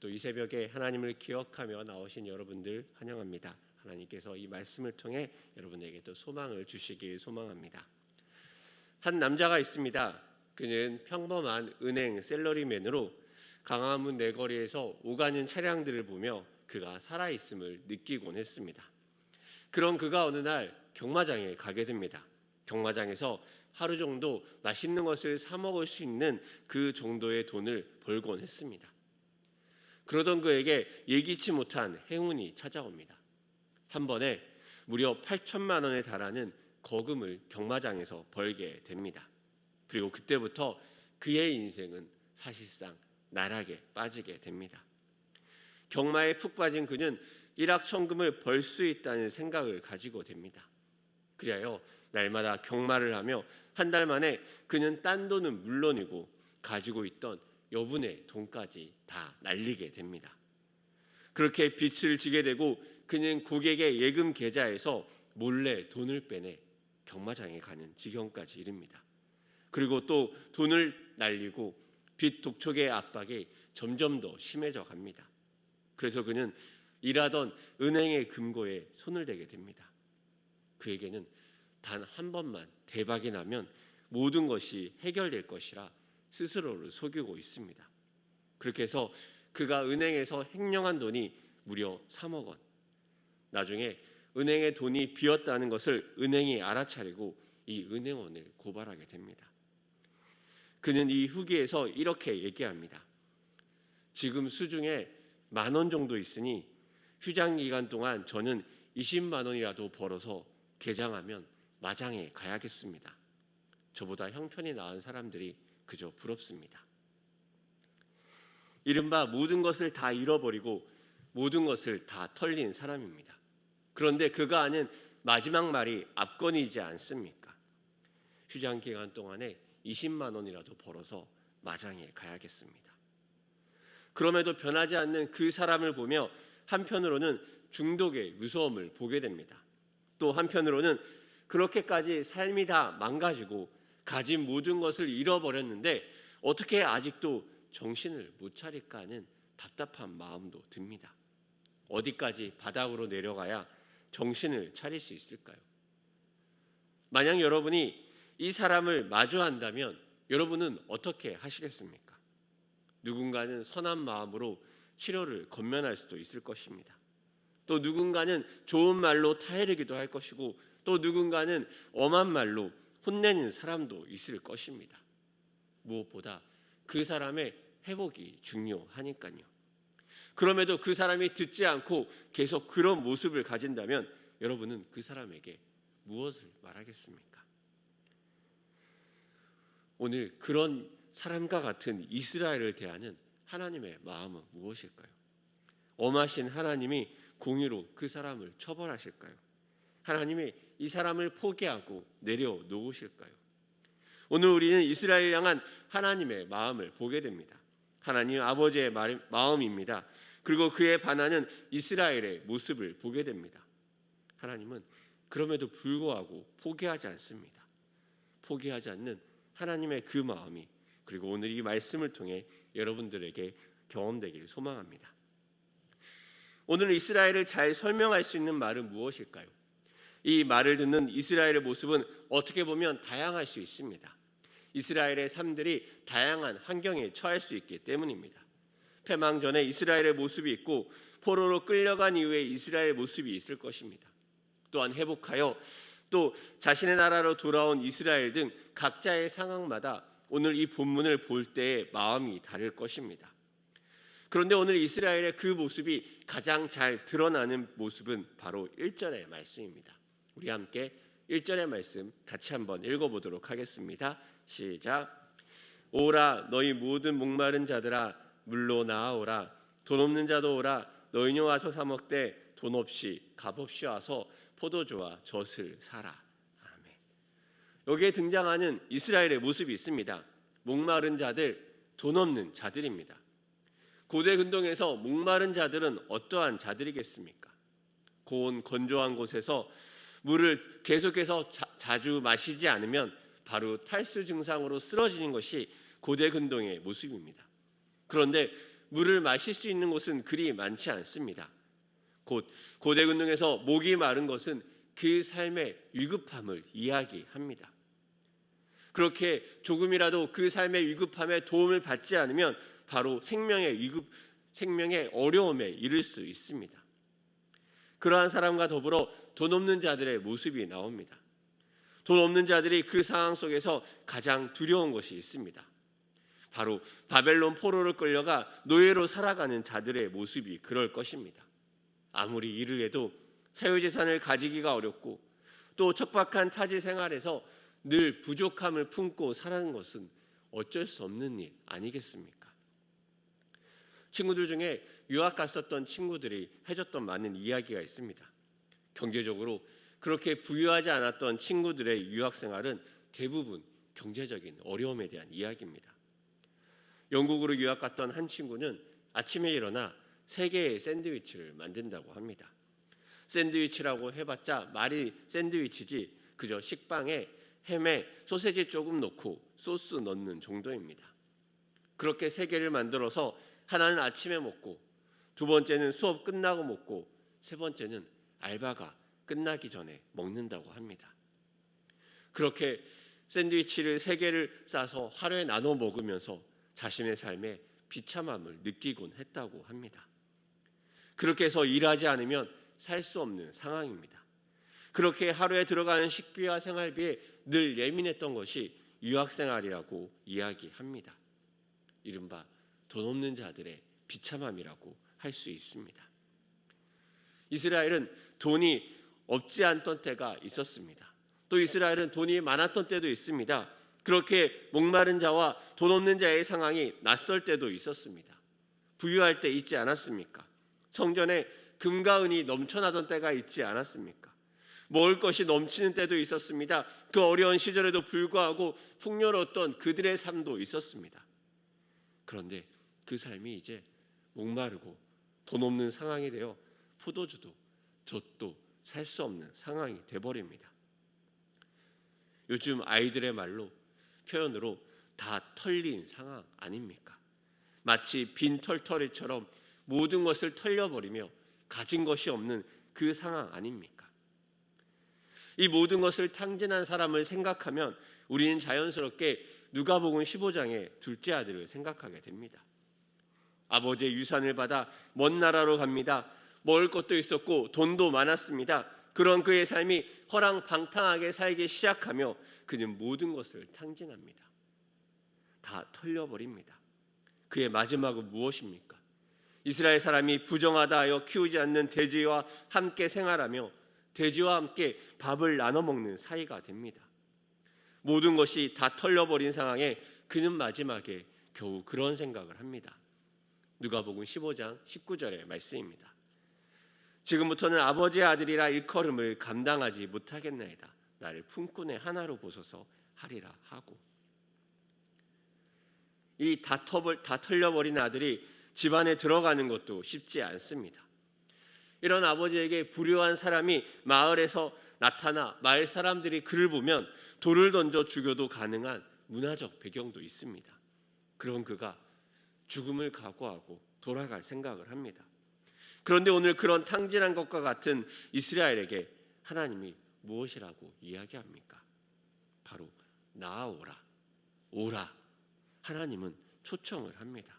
또 이 새벽에 하나님을 기억하며 나오신 여러분들 환영합니다. 하나님께서 이 말씀을 통해 여러분에게 또 소망을 주시길 소망합니다. 한 남자가 있습니다. 그는 평범한 은행 셀러리맨으로 강화문 내거리에서 오가는 차량들을 보며 그가 살아 있음을 느끼곤 했습니다. 그런 그가 어느 날 경마장에 가게 됩니다. 경마장에서 하루 정도 맛있는 것을 사 먹을 수 있는 그 정도의 돈을 벌곤 했습니다. 그러던 그에게 예기치 못한 행운이 찾아옵니다. 한 번에 무려 8천만 원에 달하는 거금을 경마장에서 벌게 됩니다. 그리고 그때부터 그의 인생은 사실상 나락에 빠지게 됩니다. 경마에 푹 빠진 그는 일확천금을 벌 수 있다는 생각을 가지고 됩니다. 그리하여 날마다 경마를 하며 한 달 만에 그는 딴 돈은 물론이고 가지고 있던 여분의 돈까지 다 날리게 됩니다. 그렇게 빚을 지게 되고 그는 고객의 예금 계좌에서 몰래 돈을 빼내 경마장에 가는 지경까지 이릅니다. 그리고 또 돈을 날리고 빚 독촉의 압박이 점점 더 심해져 갑니다. 그래서 그는 일하던 은행의 금고에 손을 대게 됩니다. 그에게는 단 한 번만 대박이 나면 모든 것이 해결될 것이라 스스로를 속이고 있습니다. 그렇게 해서 그가 은행에서 횡령한 돈이 무려 3억 원. 나중에 은행에 돈이 비었다는 것을 은행이 알아차리고 이 은행원을 고발하게 됩니다. 그는 이 후기에서 이렇게 얘기합니다. 지금 수중에 만 원 정도 있으니 휴장 기간 동안 저는 20만 원이라도 벌어서 개장하면 마장에 가야겠습니다. 저보다 형편이 나은 사람들이 그저 부럽습니다. 이른바 모든 것을 다 잃어버리고 모든 것을 다 털린 사람입니다. 그런데 그가 아는 마지막 말이 압권이지 않습니까? 휴장 기간 동안에 20만 원이라도 벌어서 마장에 가야겠습니다. 그럼에도 변하지 않는 그 사람을 보며 한편으로는 중독의 무서움을 보게 됩니다. 또 한편으로는 그렇게까지 삶이 다 망가지고 가진 모든 것을 잃어버렸는데 어떻게 아직도 정신을 못 차릴까 하는 답답한 마음도 듭니다. 어디까지 바닥으로 내려가야 정신을 차릴 수 있을까요? 만약 여러분이 이 사람을 마주한다면 여러분은 어떻게 하시겠습니까? 누군가는 선한 마음으로 치료를 건면할 수도 있을 것입니다. 또 누군가는 좋은 말로 타이르기도 할 것이고 또 누군가는 엄한 말로 혼내는 사람도 있을 것입니다. 무엇보다 그 사람의 회복이 중요하니까요. 그럼에도 그 사람이 듣지 않고 계속 그런 모습을 가진다면 여러분은 그 사람에게 무엇을 말하겠습니까? 오늘 그런 사람과 같은 이스라엘을 대하는 하나님의 마음은 무엇일까요? 엄하신 하나님이 공의로 그 사람을 처벌하실까요? 하나님이 이 사람을 포기하고 내려놓으실까요? 오늘 우리는 이스라엘 향한 하나님의 마음을 보게 됩니다. 하나님 아버지의 마음입니다. 그리고 그에 반하는 이스라엘의 모습을 보게 됩니다. 하나님은 그럼에도 불구하고 포기하지 않습니다. 포기하지 않는 하나님의 그 마음이 그리고 오늘 이 말씀을 통해 여러분들에게 경험되기를 소망합니다. 오늘 이스라엘을 잘 설명할 수 있는 말은 무엇일까요? 이 말을 듣는 이스라엘의 모습은 어떻게 보면 다양할 수 있습니다. 이스라엘의 삶들이 다양한 환경에 처할 수 있기 때문입니다. 패망 전에 이스라엘의 모습이 있고 포로로 끌려간 이후에 이스라엘 모습이 있을 것입니다. 또한 회복하여 또 자신의 나라로 돌아온 이스라엘 등 각자의 상황마다 오늘 이 본문을 볼 때의 마음이 다를 것입니다. 그런데 오늘 이스라엘의 그 모습이 가장 잘 드러나는 모습은 바로 1절의 말씀입니다. 우리 함께 1절의 말씀 같이 한번 읽어보도록 하겠습니다. 시작. 오라 너희 모든 목마른 자들아 물로 나아오라 돈 없는 자도 오라 너희녀 와서 사 먹되 돈 없이 값 없이 와서 포도주와 젖을 사라. 아멘. 여기에 등장하는 이스라엘의 모습이 있습니다. 목마른 자들, 돈 없는 자들입니다. 고대 근동에서 목마른 자들은 어떠한 자들이겠습니까? 고온 건조한 곳에서 물을 계속해서 자, 주 마시지 않으면 바로 탈수 증상으로 쓰러지는 것이 고대 근동의 모습입니다. 그런데 물을 마실 수 있는 곳은 그리 많지 않습니다. 곧 고대 근동에서 목이 마른 것은 그 삶의 위급함을 이야기합니다. 그렇게 조금이라도 그 삶의 위급함에 도움을 받지 않으면 바로 생명의 위급, 생명의 어려움에 이를 수 있습니다. 그러한 사람과 더불어 돈 없는 자들의 모습이 나옵니다. 돈 없는 자들이 그 상황 속에서 가장 두려운 것이 있습니다. 바로 바벨론 포로를 끌려가 노예로 살아가는 자들의 모습이 그럴 것입니다. 아무리 일을 해도 사유재산을 가지기가 어렵고 또 척박한 타지 생활에서 늘 부족함을 품고 사는 것은 어쩔 수 없는 일 아니겠습니까? 친구들 중에 유학 갔었던 친구들이 해줬던 많은 이야기가 있습니다. 경제적으로 그렇게 부유하지 않았던 친구들의 유학 생활은 대부분 경제적인 어려움에 대한 이야기입니다. 영국으로 유학 갔던 한 친구는 아침에 일어나 세 개의 샌드위치를 만든다고 합니다. 샌드위치라고 해봤자 말이 샌드위치지 그저 식빵에 햄에 소세지 조금 넣고 소스 넣는 정도입니다. 그렇게 세 개를 만들어서 하나는 아침에 먹고 두 번째는 수업 끝나고 먹고 세 번째는 알바가 끝나기 전에 먹는다고 합니다. 그렇게 샌드위치를 세 개를 싸서 하루에 나눠 먹으면서 자신의 삶에 비참함을 느끼곤 했다고 합니다. 그렇게 해서 일하지 않으면 살 수 없는 상황입니다. 그렇게 하루에 들어가는 식비와 생활비에 늘 예민했던 것이 유학 생활이라고 이야기합니다. 이른바 돈 없는 자들의 비참함이라고 할 수 있습니다. 이스라엘은 돈이 없지 않던 때가 있었습니다. 또 이스라엘은 돈이 많았던 때도 있습니다. 그렇게 목마른 자와 돈 없는 자의 상황이 낯설 때도 있었습니다. 부유할 때 있지 않았습니까? 성전에 금과 은이 넘쳐나던 때가 있지 않았습니까? 먹을 것이 넘치는 때도 있었습니다. 그 어려운 시절에도 불구하고 풍요로웠던 그들의 삶도 있었습니다. 그런데 그 삶이 이제 목마르고 돈 없는 상황이 되어 포도주도 젖도 살 수 없는 상황이 돼 버립니다. 요즘 아이들의 말로 표현으로 다 털린 상황 아닙니까? 마치 빈 털터리처럼 모든 것을 털려버리며 가진 것이 없는 그 상황 아닙니까? 이 모든 것을 탕진한 사람을 생각하면 우리는 자연스럽게 누가복음 15장의 둘째 아들을 생각하게 됩니다. 아버지의 유산을 받아 먼 나라로 갑니다. 먹을 것도 있었고 돈도 많았습니다. 그런 그의 삶이 허랑방탕하게 살기 시작하며 그는 모든 것을 탕진합니다. 다 털려버립니다. 그의 마지막은 무엇입니까? 이스라엘 사람이 부정하다 하여 키우지 않는 돼지와 함께 생활하며 돼지와 함께 밥을 나눠 먹는 사이가 됩니다. 모든 것이 다 털려버린 상황에 그는 마지막에 겨우 그런 생각을 합니다. 누가복음 15장 19절의 말씀입니다. 지금부터는 아버지의 아들이라 일컬음을 감당하지 못하겠나이다. 나를 품꾼의 하나로 보소서 하리라 하고 이 다 털려버린 아들이 집안에 들어가는 것도 쉽지 않습니다. 이런 아버지에게 불효한 사람이 마을에서 나타나 마을 사람들이 그를 보면 돌을 던져 죽여도 가능한 문화적 배경도 있습니다. 그런 그가 죽음을 각오하고 돌아갈 생각을 합니다. 그런데 오늘 그런 탕진한 것과 같은 이스라엘에게 하나님이 무엇이라고 이야기합니까? 바로 나아오라, 오라. 하나님은 초청을 합니다.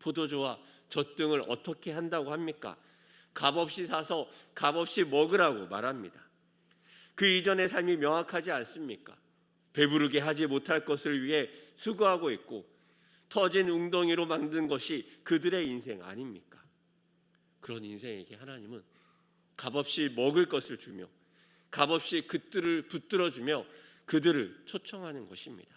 포도주와 젖등을 어떻게 한다고 합니까? 값없이 사서 값없이 먹으라고 말합니다. 그 이전의 삶이 명확하지 않습니까? 배부르게 하지 못할 것을 위해 수고하고 있고 터진 웅덩이로 만든 것이 그들의 인생 아닙니까? 그런 인생에게 하나님은 값없이 먹을 것을 주며 값없이 그들을 붙들어 주며 그들을 초청하는 것입니다.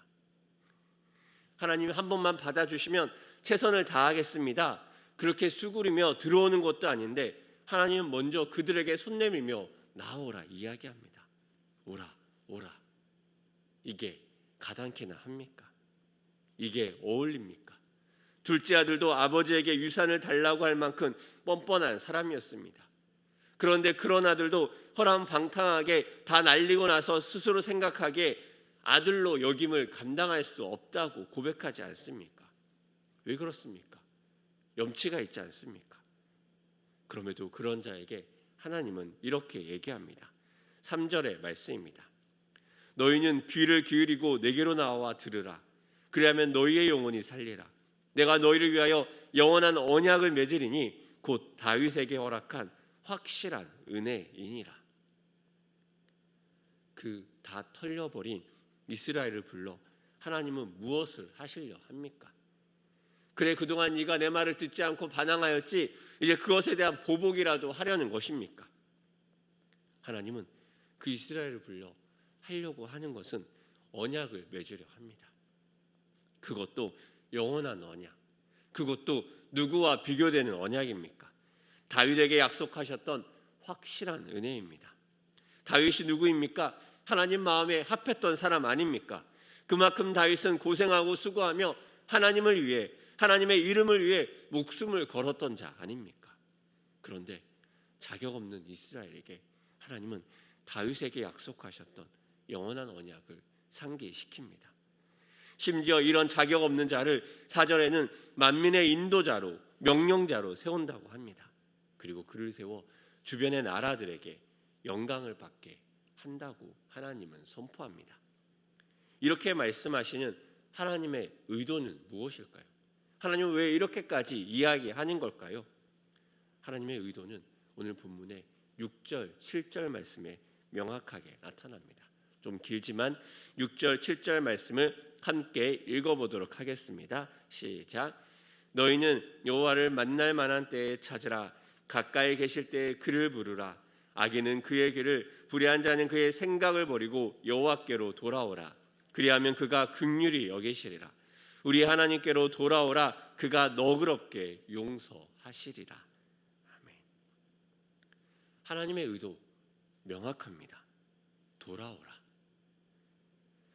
하나님 한 번만 받아 주시면 최선을 다하겠습니다. 그렇게 수구리며 들어오는 것도 아닌데 하나님은 먼저 그들에게 손 내밀며 나오라 이야기합니다. 오라 오라 이게 가당키나 합니까? 이게 어울립니까? 둘째 아들도 아버지에게 유산을 달라고 할 만큼 뻔뻔한 사람이었습니다. 그런데 그런 아들도 허랑방탕하게 다 날리고 나서 스스로 생각하기에 아들로 여김을 감당할 수 없다고 고백하지 않습니까? 왜 그렇습니까? 염치가 있지 않습니까? 그럼에도 그런 자에게 하나님은 이렇게 얘기합니다. 3절의 말씀입니다. 너희는 귀를 기울이고 내게로 나와 들으라. 그리하면 너희의 영혼이 살리라. 내가 너희를 위하여 영원한 언약을 맺으리니 곧 다윗에게 허락한 확실한 은혜이니라. 그 다 털려버린 이스라엘을 불러 하나님은 무엇을 하시려 합니까? 그래 그동안 네가 내 말을 듣지 않고 반항하였지 이제 그것에 대한 보복이라도 하려는 것입니까? 하나님은 그 이스라엘을 불러 하려고 하는 것은 언약을 맺으려 합니다. 그것도 영원한 언약. 그것도 누구와 비교되는 언약입니까? 다윗에게 약속하셨던 확실한 은혜입니다. 다윗이 누구입니까? 하나님 마음에 합했던 사람 아닙니까? 그만큼 다윗은 고생하고 수고하며 하나님을 위해 하나님의 이름을 위해 목숨을 걸었던 자 아닙니까? 그런데 자격 없는 이스라엘에게 하나님은 다윗에게 약속하셨던 영원한 언약을 상기시킵니다. 심지어 이런 자격 없는 자를 사절에는 만민의 인도자로 명령자로 세운다고 합니다. 그리고 그를 세워 주변의 나라들에게 영광을 받게 한다고 하나님은 선포합니다. 이렇게 말씀하시는 하나님의 의도는 무엇일까요? 하나님은 왜 이렇게까지 이야기하는 걸까요? 하나님의 의도는 오늘 본문의 6절, 7절 말씀에 명확하게 나타납니다. 좀 길지만 6절, 7절 말씀을 함께 읽어보도록 하겠습니다. 시작. 너희는 여호와를 만날 만한 때에 찾으라. 가까이 계실 때에 그를 부르라. 악인은 그의 길을 불의한 자는 그의 생각을 버리고 여호와께로 돌아오라. 그리하면 그가 극률이 여기시리라. 우리 하나님께로 돌아오라. 그가 너그럽게 용서하시리라. 아멘. 하나님의 의도 명확합니다. 돌아오라.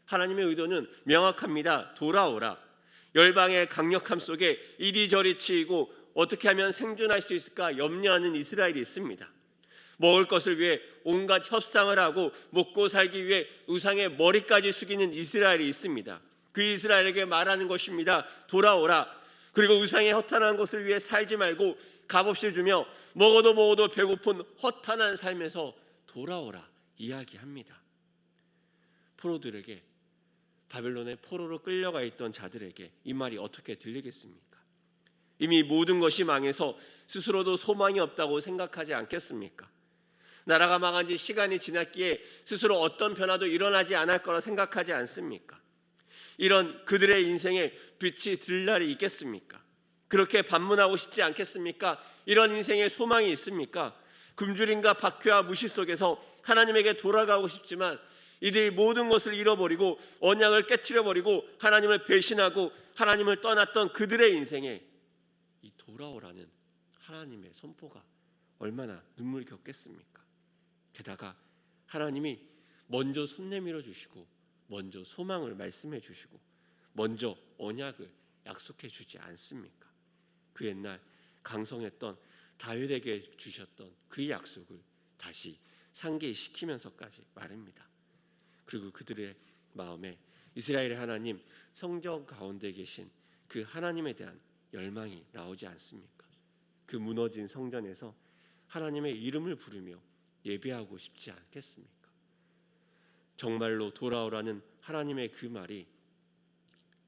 하나님의 의도는 명확합니다. 돌아오라. 열방의 강력함 속에 이리저리 치이고 어떻게 하면 생존할 수 있을까 염려하는 이스라엘이 있습니다. 먹을 것을 위해 온갖 협상을 하고 먹고 살기 위해 우상의 머리까지 숙이는 이스라엘이 있습니다. 그 이스라엘에게 말하는 것입니다. 돌아오라. 그리고 우상의 허탄한 것을 위해 살지 말고 값없이 주며 먹어도 먹어도 배고픈 허탄한 삶에서 돌아오라 이야기합니다. 포로들에게 바벨론의 포로로 끌려가 있던 자들에게 이 말이 어떻게 들리겠습니까? 이미 모든 것이 망해서 스스로도 소망이 없다고 생각하지 않겠습니까? 나라가 망한 지 시간이 지났기에 스스로 어떤 변화도 일어나지 않을 거라 생각하지 않습니까? 이런 그들의 인생에 빛이 들 날이 있겠습니까? 그렇게 반문하고 싶지 않겠습니까? 이런 인생에 소망이 있습니까? 굶주림과 박해와 무시 속에서 하나님에게 돌아가고 싶지만 이들이 모든 것을 잃어버리고 언약을 깨뜨려 버리고 하나님을 배신하고 하나님을 떠났던 그들의 인생에 이 돌아오라는 하나님의 선포가 얼마나 눈물겹겠습니까? 게다가 하나님이 먼저 손 내밀어 주시고 먼저 소망을 말씀해 주시고 먼저 언약을 약속해 주지 않습니까? 그 옛날 강성했던 다윗에게 주셨던 그 약속을 다시 상기시키면서까지 말입니다. 그리고 그들의 마음에 이스라엘의 하나님 성전 가운데 계신 그 하나님에 대한 열망이 나오지 않습니까? 그 무너진 성전에서 하나님의 이름을 부르며 예배하고 싶지 않겠습니까? 정말로 돌아오라는 하나님의 그 말이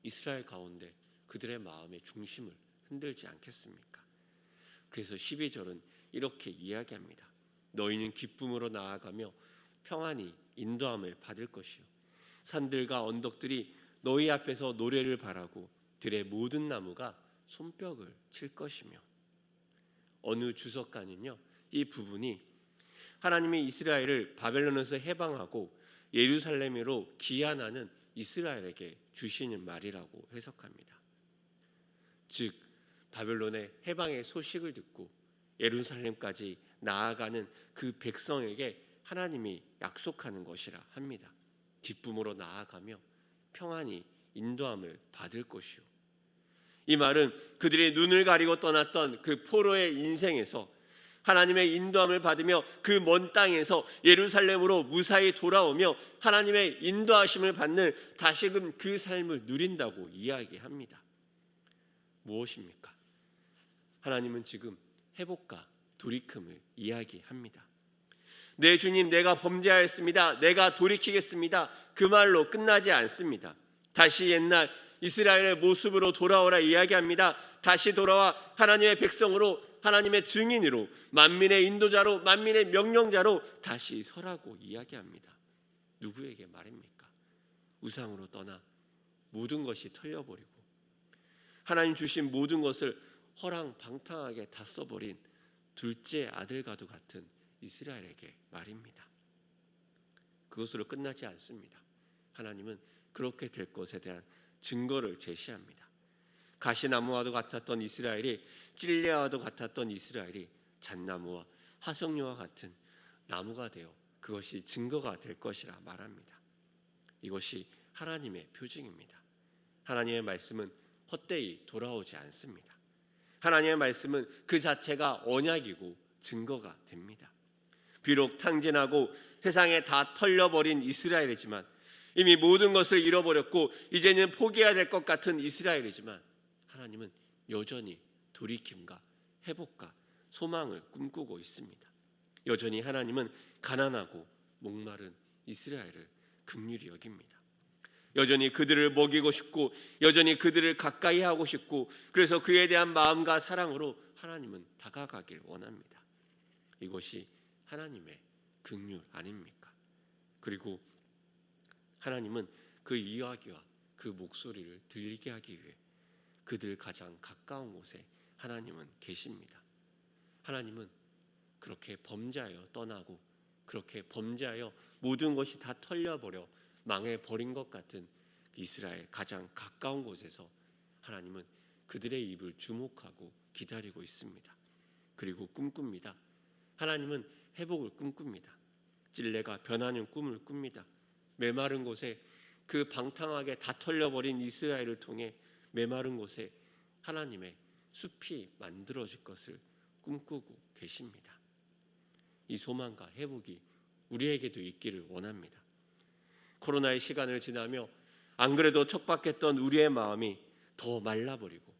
이스라엘 가운데 그들의 마음의 중심을 흔들지 않겠습니까? 그래서 12절은 이렇게 이야기합니다. 너희는 기쁨으로 나아가며 평안히 인도함을 받을 것이요 산들과 언덕들이 너희 앞에서 노래를 바라고 들의 모든 나무가 손뼉을 칠 것이며 어느 주석가는요 이 부분이 하나님이 이스라엘을 바벨론에서 해방하고 예루살렘으로 기한하는 이스라엘에게 주시는 말이라고 해석합니다. 즉 바벨론의 해방의 소식을 듣고 예루살렘까지 나아가는 그 백성에게 하나님이 약속하는 것이라 합니다. 기쁨으로 나아가며 평안히 인도함을 받을 것이요. 이 말은 그들이 눈을 가리고 떠났던 그 포로의 인생에서 하나님의 인도함을 받으며 그 먼 땅에서 예루살렘으로 무사히 돌아오며 하나님의 인도하심을 받는 다시금 그 삶을 누린다고 이야기합니다. 무엇입니까? 하나님은 지금 회복과 돌이킴을 이야기합니다. 내 주님 내가 범죄하였습니다. 내가 돌이키겠습니다. 그 말로 끝나지 않습니다. 다시 옛날 이스라엘의 모습으로 돌아오라 이야기합니다. 다시 돌아와 하나님의 백성으로 하나님의 증인으로 만민의 인도자로 만민의 명령자로 다시 서라고 이야기합니다. 누구에게 말입니까? 우상으로 떠나 모든 것이 털려버리고 하나님 주신 모든 것을 허랑 방탕하게 다 써버린 둘째 아들과도 같은 이스라엘에게 말입니다. 그것으로 끝나지 않습니다. 하나님은 그렇게 될 것에 대한 증거를 제시합니다. 가시나무와도 같았던 이스라엘이 찔레와도 같았던 이스라엘이 잣나무와 화석류와 같은 나무가 되어 그것이 증거가 될 것이라 말합니다. 이것이 하나님의 표징입니다. 하나님의 말씀은 헛되이 돌아오지 않습니다. 하나님의 말씀은 그 자체가 언약이고 증거가 됩니다. 비록 탕진하고 세상에 다 털려버린 이스라엘이지만 이미 모든 것을 잃어버렸고 이제는 포기해야 될 것 같은 이스라엘이지만 하나님은 여전히 돌이킴과 회복과 소망을 꿈꾸고 있습니다. 여전히 하나님은 가난하고 목마른 이스라엘을 극률히 여깁니다. 여전히 그들을 먹이고 싶고 여전히 그들을 가까이 하고 싶고 그래서 그에 대한 마음과 사랑으로 하나님은 다가가길 원합니다. 이것이 하나님의 극률 아닙니까? 그리고 하나님은 그 이야기와 그 목소리를 들리게 하기 위해 그들 가장 가까운 곳에 하나님은 계십니다. 하나님은 그렇게 범죄하여 떠나고 그렇게 범죄하여 모든 것이 다 털려버려 망해 버린 것 같은 이스라엘 가장 가까운 곳에서 하나님은 그들의 입을 주목하고 기다리고 있습니다. 그리고 꿈꿉니다. 하나님은 회복을 꿈꿉니다. 찔레가 변하는 꿈을 꿉니다. 메마른 곳에 그 방탕하게 다 털려버린 이스라엘을 통해 메마른 곳에 하나님의 숲이 만들어질 것을 꿈꾸고 계십니다. 이 소망과 회복이 우리에게도 있기를 원합니다. 코로나의 시간을 지나며 안 그래도 척박했던 우리의 마음이 더 말라버리고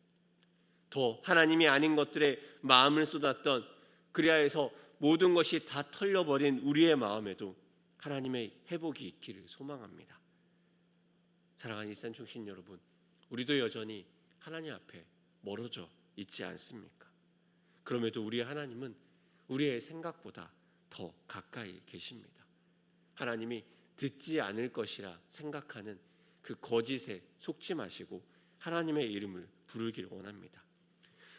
더 하나님이 아닌 것들에 마음을 쏟았던 그리하여서 모든 것이 다 털려버린 우리의 마음에도 하나님의 회복이 있기를 소망합니다. 사랑하는 일산 중신 여러분, 우리도 여전히 하나님 앞에 멀어져 있지 않습니까? 그럼에도 우리 하나님은 우리의 생각보다 더 가까이 계십니다. 하나님이 듣지 않을 것이라 생각하는 그 거짓에 속지 마시고 하나님의 이름을 부르길 원합니다.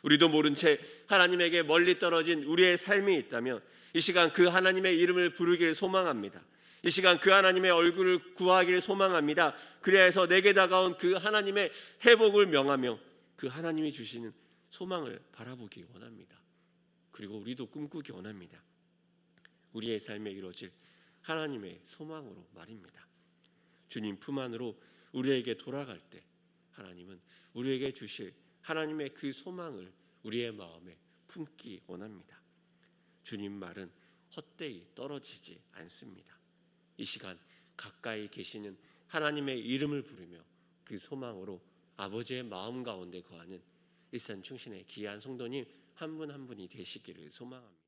우리도 모른 채 하나님에게 멀리 떨어진 우리의 삶이 있다면 이 시간 그 하나님의 이름을 부르기를 소망합니다. 이 시간 그 하나님의 얼굴을 구하기를 소망합니다. 그래서 내게 다가온 그 하나님의 회복을 명하며 그 하나님이 주시는 소망을 바라보기 원합니다. 그리고 우리도 꿈꾸기 원합니다. 우리의 삶에 이루어질 하나님의 소망으로 말입니다. 주님 품 안으로 우리에게 돌아갈 때 하나님은 우리에게 주실 하나님의 그 소망을 우리의 마음에 품기 원합니다. 주님 말은 헛되이 떨어지지 않습니다. 이 시간 가까이 계시는 하나님의 이름을 부르며 그 소망으로 아버지의 마음 가운데 거하는 일산 충신의 귀한 성도님 한 분한 분이 되시기를 소망합니다.